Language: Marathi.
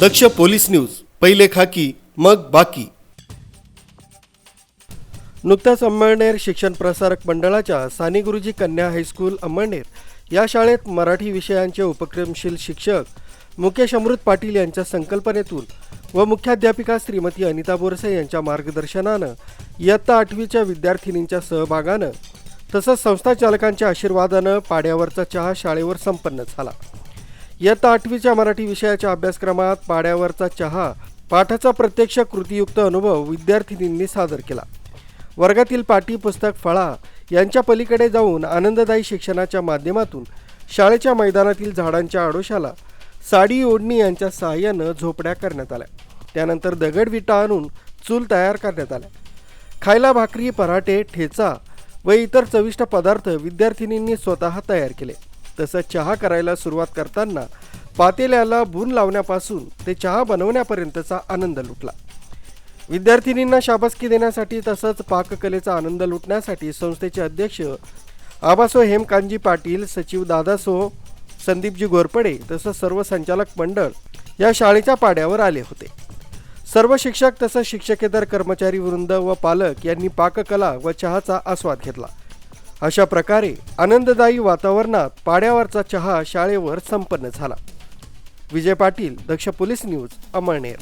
दक्ष पोलीस न्यूज पहिले खाकी मग बाकी. नुकत्याच अंमळनेर शिक्षण प्रसारक मंडळाच्या साने गुरुजी कन्या हायस्कूल अंमळनेर या शाळेत मराठी विषयांचे उपक्रमशील शिक्षक मुकेश अमृत पाटील यांच्या संकल्पनेतून व मुख्याध्यापिका श्रीमती अनिता बोरसे यांच्या मार्गदर्शनानं इयत्ता आठवीच्या विद्यार्थिनींच्या सहभागानं तसंच संस्था चालकांच्या आशीर्वादानं पाड्यावरचा चहा शाळेवर संपन्न झाला. इयत्ता आठवीच्या मराठी विषयाच्या अभ्यासक्रमात पाड्यावरचा चहा पाठाचा प्रत्यक्ष कृतीयुक्त अनुभव विद्यार्थिनींनी सादर केला. वर्गातील पाठी पुस्तक फळा यांच्या पलीकडे जाऊन आनंददायी शिक्षणाच्या माध्यमातून शाळेच्या मैदानातील झाडांच्या आडोशाला साडी ओढणी यांच्या सहाय्यानं झोपड्या करण्यात आल्या. त्यानंतर दगड विटा आणून चूल तयार करण्यात आल्या. खायला भाकरी पराठे ठेचा व इतर चविष्ट पदार्थ विद्यार्थिनींनी स्वतः तयार केले. तसंच चहा करायला सुरुवात करताना पातेल्याला भून लावण्यापासून ते चहा बनवण्यापर्यंतचा आनंद लुटला. विद्यार्थिनींना शाबासकी देण्यासाठी तसंच पाककलेचा आनंद लुटण्यासाठी संस्थेचे अध्यक्ष आबासो हेमकांजी पाटील सचिव दादासो संदीपजी घोरपडे तसंच सर्व संचालक मंडळ या शाळेच्या पाड्यावर आले होते. सर्व शिक्षक तसंच शिक्षकेतर कर्मचारी वृंद व पालक यांनी पाककला व चहाचा आस्वाद घेतला. अशा प्रकारे आनंददायी वातावरणात पाड्यावरचा चहा शाळेवर संपन्न झाला. Vijay Patil Daksh police news Amalner.